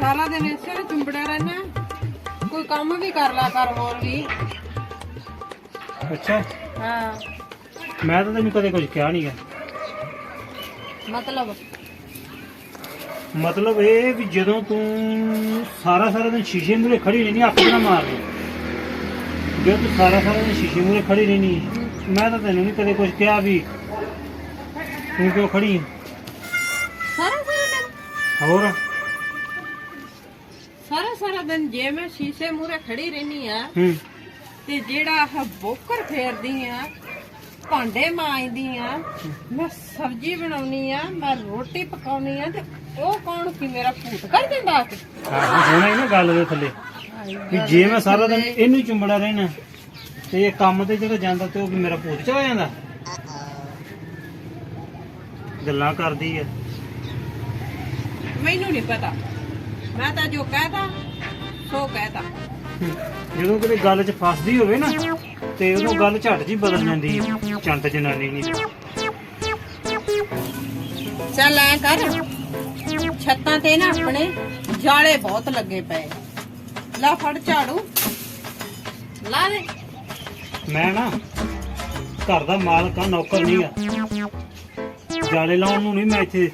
ਸਾਰਾ ਦਿਨ ਇਸੇ ਵਿੱਚ ਚੁੰਬੜਿਆ ਰਹਿਣਾ ਕੋਈ ਕੰਮ ਵੀ ਕਰ ਲਿਆ ਕਰ ਹੋਰ ਵੀ। ਅੱਛਾ। ਹਾਂ। ਮੈਂ ਤਾਂ ਤੈਨੂੰ ਕਦੇ ਕੁਝ ਕਿਹਾ ਨਹੀਂਗਾ ਮਤਲਬ? ਮਤਲਬ ਇਹ ਵੀ ਜਦੋਂ ਤੂੰ ਸਾਰਾ ਸਾਰਾ ਦਿਨ ਸ਼ੀਸ਼ੇ ਮੂਰੇ ਖੜੀ ਰਹਿਣੀ ਅੱਖ ਨਾ ਮਾਰ ਲਈ ਜਦੋਂ ਤੂੰ ਸਾਰਾ ਸਾਰਾ ਦਿਨ ਸ਼ੀਸ਼ੇ ਮੂਰੇ ਖੜੀ ਰਹਿਣੀ ਮੈਂ ਤਾਂ ਤੈਨੂੰ ਨਹੀਂ ਕਦੇ ਕੁਝ ਕਿਹਾ ਵੀ ਤੂੰ ਕਿਉਂ ਖੜੀ ਹੈ? ਸਾਰਾ ਸਾਰਾ ਦਿਨ? ਹੋਰ? ਸਾਰਾ ਸਾਰਾ ਦਿਨ ਜੇ ਮੈਂ ਸ਼ੀਸ਼ੇ ਮੂਹਰੇ ਖੜੀ ਰਹਿਨੀ ਆ ਹੂੰ। ਤੇ ਜਿਹੜਾ ਆਹ ਬੋਕਰ ਫੇਰਦੀ ਆ ਭਾਂਡੇ ਮਾਂਜਦੀ ਆ ਮੈਂ ਸਬਜ਼ੀ ਬਣਾਉਣੀ ਆ ਮੈਂ ਰੋਟੀ ਪਕਾਉਣੀ ਆ ਤੇ ਉਹ ਕੌਣ ਕੀ ਮੇਰਾ ਭੂਤ? ਕਰ ਦਿੰਦਾ ਆ ਕੇ ਆਹੋ ਹੋਣਾ ਹੀ ਨਾ ਗੱਲ ਦੇ ਥੱਲੇ। ਵੀ ਜੇ ਮੈਂ ਸਾਰਾ ਦਿਨ ਇਹਨੂੰ ਹੀ ਚੁੰਬੜਾ ਰਹਿਣਾ ਤੇ ਇਹ ਕੰਮ ਤੇ ਜਿਹੜਾ ਜਾਂਦਾ ਤੇ ਉਹ ਵੀ ਮੇਰਾ ਭੂਤ ਚ ਹੋ ਜਾਂਦਾ। ਗੱਲਾਂ ਕਰਦੀ ਆ। ਮੈਨੂੰ ਨਹੀਂ ਪਤਾ। ਮੈਂ ਤਾਂ ਜੋ ਕਹਤਾ ਸੋ ਕਹਤਾ ਹੂੰ। ਜਦੋਂ ਕਿਤੇ ਗੱਲ 'ਚ ਫਸਦੀ ਹੋਵੇ ਨਾ ਤੇ ਉਦੋਂ ਗੱਲ ਝਟ ਜੀ ਬਦਲ ਜਾਂਦੀ ਹੈ। ਚੰਟ ਜਨਾਨੀ ਨਹੀਂ। ਚੱਲ ਐ ਕਰ ਛੱਤਾਂ ਤੇ ਨਾ ਆਪਣੇ ਜਾਲੇ ਬਹੁਤ ਲੱਗੇ ਪਏ। ਲਾ ਫੜ ਝਾੜੂ। ਲਾ ਦੇ। ਮੈਂ ਨਾ ਘਰ ਦਾ ਮਾਲਕ ਆ ਨੌਕਰ ਨਹੀਂ ਆ। ਜਾਲੇ ਲਾਉਣ ਨੂੰ ਨਹੀਂ ਮੈਂ ਇੱਥੇ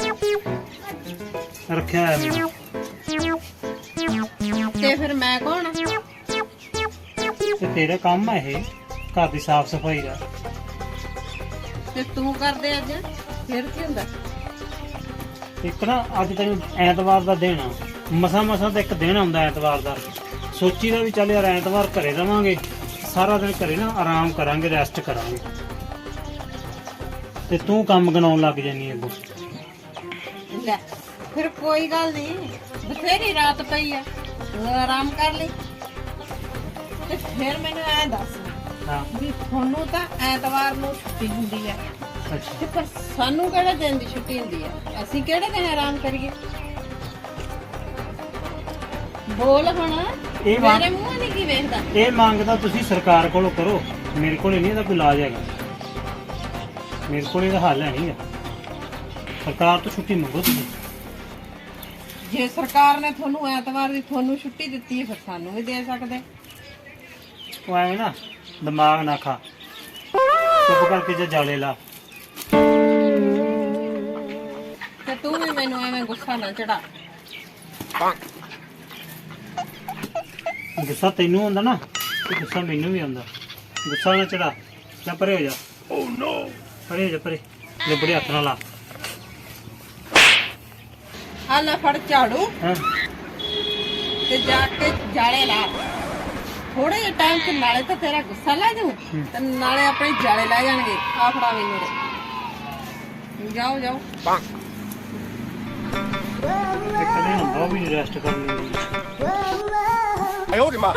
ਰੱਖਿਆ ਹੈ ਤੇ ਫਿਰ ਮੈਂ ਕੌਣ ਆ? ਤੇ ਤੇਰਾ ਕੰਮ ਹੈ ਇਹ ਘਰ ਦੀ ਸਾਫ਼ ਸਫ਼ਾਈ ਦਾ। ਤੇ ਤੂੰ ਕਰਦੇ ਅੱਜ? ਫਿਰ ਕੀ ਹੁੰਦਾ? ਇੱਕ ਨਾ ਅੱਜ ਤੈਨੂੰ ਐਤਵਾਰ ਦਾ ਦਿਨ ਆ। ਮਸਾ ਮਸਾ ਤਾਂ ਇੱਕ ਦਿਨ ਆਉਂਦਾ ਐਤਵਾਰ ਦਾ। ਸੋਚੀ ਦਾ ਵੀ ਚੱਲ ਯਾਰ ਐਤਵਾਰ ਘਰੇ ਰਵਾਂਗੇ। ਸਾਰਾ ਦਿਨ ਘਰੇ ਨਾ ਆਰਾਮ ਕਰਾਂਗੇ ਰੈਸਟ ਕਰਾਂਗੇ। ਤੇ ਤੂੰ ਕੰਮ ਗਣਾਉਣ ਲੱਗ ਜਾਨੀ ਅੱਗੋਂ। ਲੈ ਫਿਰ ਕੋਈ ਗੱਲ ਨਹੀਂ ਬਥੇਰੀ ਰਾਤ ਪਈ ਆ। ਆਰਾਮ ਕਰ ਲਈ ਤੇ ਫਿਰ ਮੈਨੂੰ ਐ ਦੱਸ ਹਾਂ। ਵੀ ਤੁਹਾਨੂੰ ਤਾਂ ਐਤਵਾਰ ਨੂੰ ਛੁੱਟੀ ਹੁੰਦੀ ਅੱਛਾ। ਤੇ ਪਰ ਸਾਨੂੰ ਕਿਹੜੇ ਦਿਨ ਦੀ ਛੁੱਟੀ ਹੁੰਦੀ ਆ ਅਸੀਂ ਕਿਹੜੇ ਦਿਨ ਆਰਾਮ ਕਰੀਏ? ਬੋਲ ਹੁਣ। ਇਹ ਵਾ- ਮੇਰੇ ਮੂੰਹ ਨਹੀਂ ਕੀ ਵੇਖਦਾ? ਇਹ ਮੰਗ ਤਾਂ ਤੁਸੀਂ ਸਰਕਾਰ ਕੋਲੋਂ ਕਰੋ। ਮੇਰੇ ਕੋਲ ਨਹੀਂ ਇਹਦਾ ਕੋਈ ਇਲਾਜ ਹੈਗਾ। ਮੇਰੇ ਕੋਲ ਇਹਦਾ ਹੱਲ ਹੈ ਨਹੀਂਗਾ ਸਰਕਾਰ ਤੋਂ ਛੁੱਟੀ ਮੰਗੋ ਤੁਸੀਂ। ਜੇ ਸਰਕਾਰ ਨੇ ਤੁਹਾਨੂੰ ਐਤਵਾਰ ਦੀ ਤੁਹਾਨੂੰ ਛੁੱਟੀ ਦਿੱਤੀ ਹੈ ਫਿਰ ਸਾਨੂੰ ਵੀ ਦੇ ਸਕਦੇ। ਉਹ ਐਵੇਂ ਨਾ ਦਿਮਾਗ ਨਾ ਖਾ। ਚੁੱਪ ਕਰਕੇ ਜੇ ਜਾਲੇ ਲਾ। ਤੇ ਤੂੰ ਵੀ ਮੈਨੂੰ ਐਵੇਂ ਗੁੱਸਾ ਨਾ ਚੜਾ। ਗੁੱਸਾ ਤੈਨੂੰ ਆਉਂਦਾ ਨਾ ਤੇ ਗੁੱਸਾ ਮੈਨੂੰ ਵੀ ਆਉਂਦਾ ਗੁੱਸਾ ਨਾ ਚੜਾ ਜਾਂ ਪਰੇ ਹੋ ਜਾ। ਓ ਨੋ ਪਰੇ ਹੋ ਜਾ ਪਰੇ। ਲਿਬੜੇ ਹੱਥ ਨਾਲ ਲਾ। ਆ ਫੜ ਝਾੜੂ। ਹਾਂ। ਤੇ ਜਾ ਕੇ ਜਾਲੇ ਲਾ। ਥੋੜੇ ਜਿਹੇ ਟਾਈਮ ਤੇ ਨਾਲੇ ਤਾਂ ਤੇਰਾ ਗੁੱਸਾ ਲੈ ਜਾਊ। ਤੇ ਨਾਲੇ ਆਪਣੇ ਜਾਲੇ ਲੈ ਜਾਣਗੇ। ਆ ਫੜਾ ਵੀ ਮੇਰੇ ਜਾਓ ਜਾਓ। ਇੱਕ ਦਿਨ ਹੁੰਦਾ ਵੀ ਰੈਸਟ ਕਰਨੀ ਆਇਓ ਦੀ ਮਾਂ